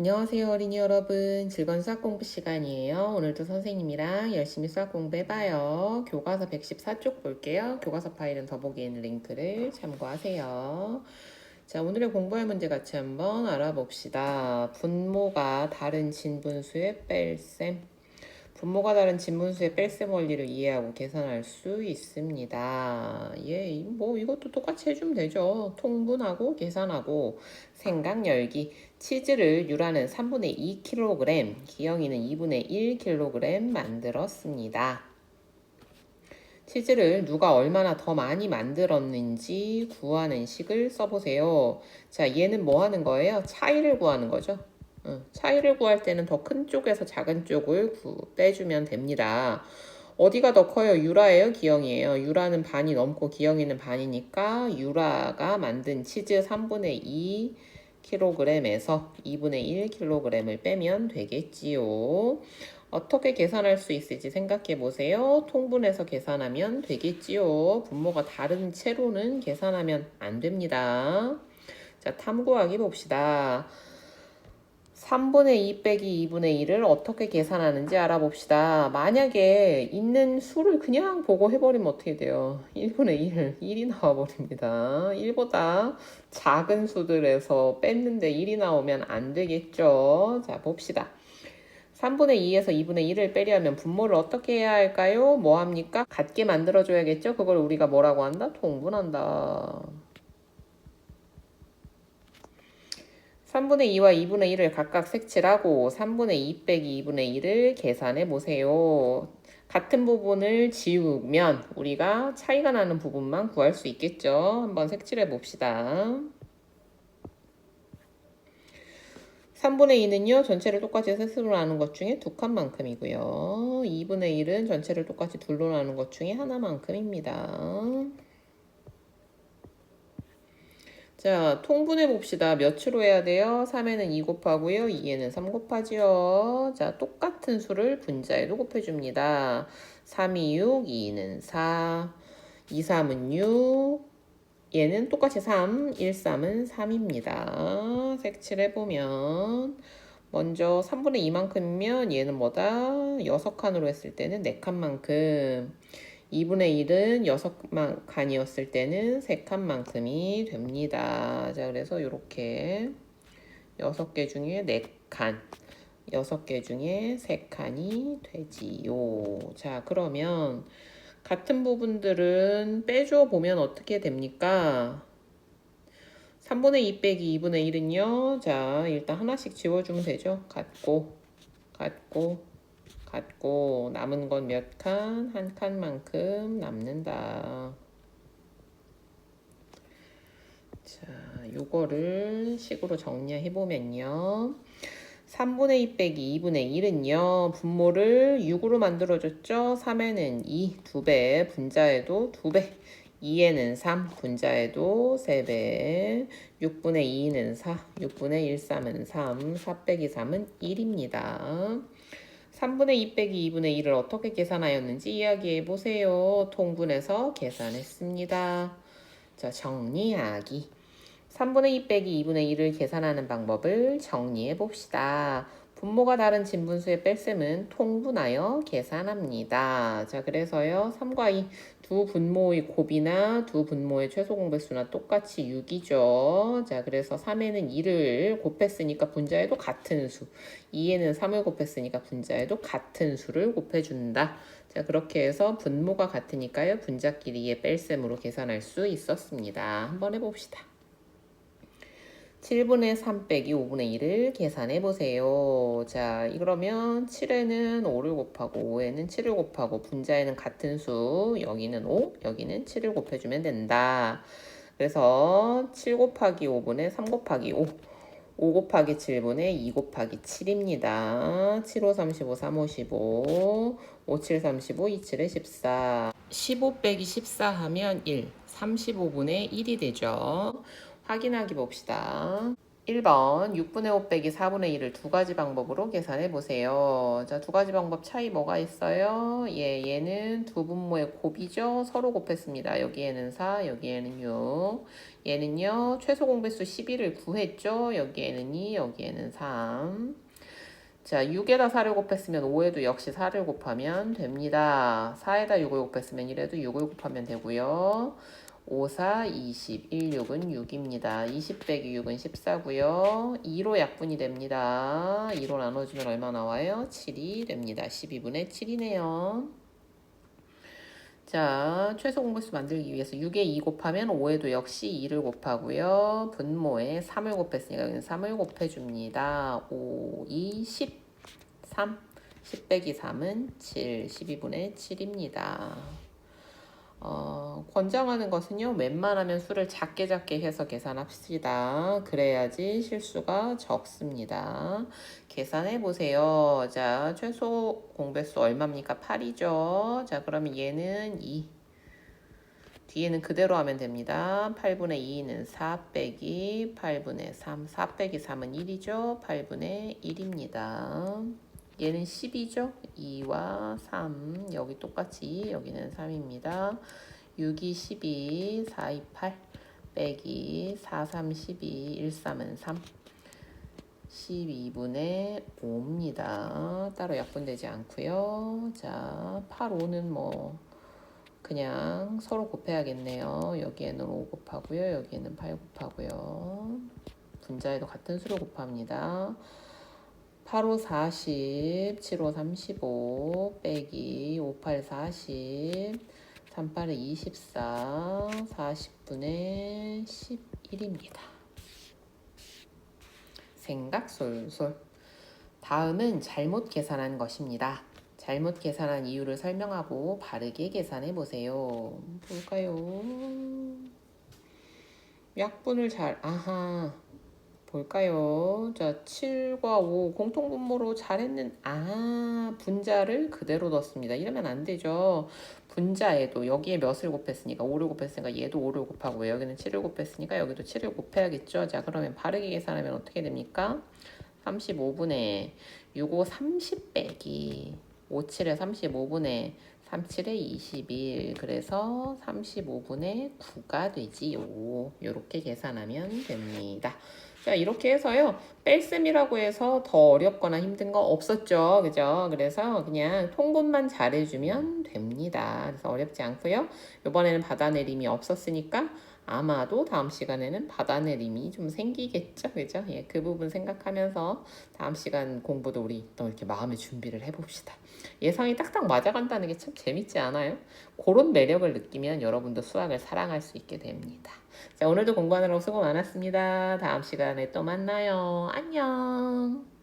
안녕하세요 어린이 여러분. 즐거운 수학 공부 시간이에요. 오늘도 선생님이랑 열심히 수학 공부해봐요. 교과서 114쪽 볼게요. 교과서 파일은 더보기에 있는 링크를 참고하세요. 자 오늘의 공부할 문제 같이 한번 알아봅시다. 분모가 다른 진분수의 뺄셈 분모가 다른 진분수의 뺄셈 원리를 이해하고 계산할 수 있습니다. 예, 뭐 이것도 똑같이 해주면 되죠. 통분하고 계산하고 생각 열기 치즈를 유라는 3분의 2kg, 기영이는 2분의 1kg 만들었습니다. 치즈를 누가 얼마나 더 많이 만들었는지 구하는 식을 써보세요. 자, 얘는 뭐 하는 거예요? 차이를 구하는 거죠. 어, 차이를 구할 때는 더 큰 쪽에서 작은 쪽을 구, 빼주면 됩니다. 어디가 더 커요? 유라예요? 기영이에요? 유라는 반이 넘고 기영이는 반이니까 유라가 만든 치즈 3분의 2 kg에서 2분의 1 kg을 빼면 되겠지요. 어떻게 계산할 수 있을지 생각해 보세요. 통분해서 계산하면 되겠지요. 분모가 다른 채로는 계산하면 안 됩니다. 자, 탐구하기 봅시다. 3분의 2 빼기 2분의 1을 어떻게 계산하는지 알아봅시다. 만약에 있는 수를 그냥 보고 해버리면 어떻게 돼요? 1분의 1, 1이 나와버립니다. 1보다 작은 수들에서 뺐는데 1이 나오면 안 되겠죠? 자, 봅시다. 3분의 2에서 2분의 1을 빼려면 분모를 어떻게 해야 할까요? 뭐 합니까? 같게 만들어줘야겠죠? 그걸 우리가 뭐라고 한다? 통분한다. 3분의 2와 2분의 1을 각각 색칠하고 3분의 2 빼기 2분의 1을 계산해 보세요. 같은 부분을 지우면 우리가 차이가 나는 부분만 구할 수 있겠죠. 한번 색칠해 봅시다. 3분의 2는요, 전체를 똑같이 셋으로 나눈 것 중에 두 칸만큼이고요. 2분의 1은 전체를 똑같이 둘로 나눈 것 중에 하나만큼입니다. 자, 통분해 봅시다. 몇으로 해야 돼요? 3에는 2 곱하고요. 2에는 3 곱하지요. 자, 똑같은 수를 분자에도 곱해줍니다. 3이 6, 2는 4, 2, 3은 6, 얘는 똑같이 3, 1, 3은 3입니다. 색칠해보면 먼저 3분의 2만큼이면 얘는 뭐다? 6칸으로 했을 때는 4칸만큼 2분의 1은 6칸이었을 때는 3칸만큼이 됩니다. 자, 그래서 이렇게 6개 중에 4칸, 6개 중에 3칸이 되지요. 자, 그러면 같은 부분들은 빼줘 보면 어떻게 됩니까? 3분의 2 빼기 2분의 1은요. 자, 일단 하나씩 지워주면 되죠. 같고, 같고, 같고 남은 건 몇 칸? 한 칸만큼 남는다. 자, 요거를 식으로 정리해 보면요. 3분의 2 빼기 2분의 1은요. 분모를 6으로 만들어줬죠. 3에는 2, 2배, 분자에도 2배. 2에는 3, 분자에도 3배, 6분의 2는 4, 6분의 1, 3은 3, 4 빼기 3은 1입니다. 3분의 2 빼기 2분의 1을 어떻게 계산하였는지 이야기해 보세요. 통분해서 계산했습니다. 자, 정리하기. 3분의 2 빼기 2분의 1을 계산하는 방법을 정리해 봅시다. 분모가 다른 진분수의 뺄셈은 통분하여 계산합니다. 자, 그래서요. 3과 2 두 분모의 곱이나 두 분모의 최소 공배수나 똑같이 6이죠. 자, 그래서 3에는 2를 곱했으니까 분자에도 같은 수. 2에는 3을 곱했으니까 분자에도 같은 수를 곱해준다. 자, 그렇게 해서 분모가 같으니까요. 분자끼리의 뺄셈으로 계산할 수 있었습니다. 한번 해봅시다. 7분의 3 빼기 5분의 1을 계산해 보세요. 자, 그러면 7에는 5를 곱하고 5에는 7을 곱하고 분자에는 같은 수, 여기는 5, 여기는 7을 곱해주면 된다. 그래서 7 곱하기 5분의 3 곱하기 5, 5 곱하기 7분의 2 곱하기 7입니다. 7, 5, 35, 3, 5, 15, 5, 7, 35, 2, 7에 14. 15 빼기 14 하면 1, 35분의 1이 되죠. 확인하기 봅시다. 1번 6분의 5 빼기 4분의 1을 두 가지 방법으로 계산해 보세요. 자, 두 가지 방법 차이 뭐가 있어요? 예, 얘는 두 분모의 곱이죠. 서로 곱했습니다. 여기에는 4, 여기에는 6. 얘는요, 최소 공배수 11을 구했죠. 여기에는 2, 여기에는 3. 자, 6에다 4를 곱했으면 5에도 역시 4를 곱하면 됩니다. 4에다 6을 곱했으면 1에도 6을 곱하면 되고요. 5, 4, 20, 1, 6은 6입니다. 20 빼기 6은 14고요. 2로 약분이 됩니다. 2로 나눠주면 얼마 나와요? 7이 됩니다. 12분의 7이네요. 자, 최소 공배수 만들기 위해서 6에 2 곱하면 5에도 역시 2를 곱하고요. 분모에 3을 곱했으니까 여기는 3을 곱해줍니다. 5, 2, 10, 3. 10 빼기 3은 7, 12분의 7입니다. 어, 권장하는 것은요, 웬만하면 수를 작게 작게 해서 계산합시다. 그래야지 실수가 적습니다. 계산해 보세요. 자, 최소 공배수 얼마입니까? 8이죠. 자, 그러면 얘는 2. 뒤에는 그대로 하면 됩니다. 8분의 2는 4 빼기 8분의 3. 4 빼기 3은 1이죠. 8분의 1입니다. 얘는 10이죠. 2와 3. 여기 똑같이 여기는 3입니다. 6이 12, 4, 2, 8 빼기 4, 3, 12, 1, 3은 3. 12분의 5입니다. 따로 약분되지 않고요. 자, 8, 5는 뭐 그냥 서로 곱해야겠네요. 여기에는 5 곱하고요. 여기에는 8 곱하고요. 분자에도 같은 수를 곱합니다. 8, 5, 40, 7, 5, 35, 빼기 5, 8, 40, 3, 8에 24, 40분의 11입니다. 생각 솔솔. 다음은 잘못 계산한 것입니다. 잘못 계산한 이유를 설명하고 바르게 계산해 보세요. 볼까요? 약분을 잘, 아하. 볼까요? 자, 7과 5 공통분모로 잘했는, 아, 분자를 그대로 넣습니다. 이러면 안 되죠. 분자에도 여기에 몇을 곱했으니까 5를 곱했으니까 얘도 5를 곱하고 여기는 7을 곱했으니까 여기도 7을 곱해야겠죠. 자, 그러면 바르게 계산하면 어떻게 됩니까? 35분의 6, 5, 30 빼기 5, 7에 35분의 3, 7에 21 그래서 35분의 9가 되지요. 이렇게 계산하면 됩니다. 자 이렇게 해서요. 뺄셈이라고 해서 더 어렵거나 힘든 거 없었죠. 그죠? 그래서 그냥 통분만 잘해주면 됩니다. 그래서 어렵지 않고요. 이번에는 받아내림이 없었으니까 아마도 다음 시간에는 받아내림이 좀 생기겠죠 그죠 예, 그 부분 생각하면서 다음 시간 공부도 우리 또 이렇게 마음의 준비를 해봅시다 예상이 딱딱 맞아간다는 게 참 재밌지 않아요 그런 매력을 느끼면 여러분도 수학을 사랑할 수 있게 됩니다 자, 오늘도 공부하느라고 수고 많았습니다. 다음 시간에 또 만나요. 안녕.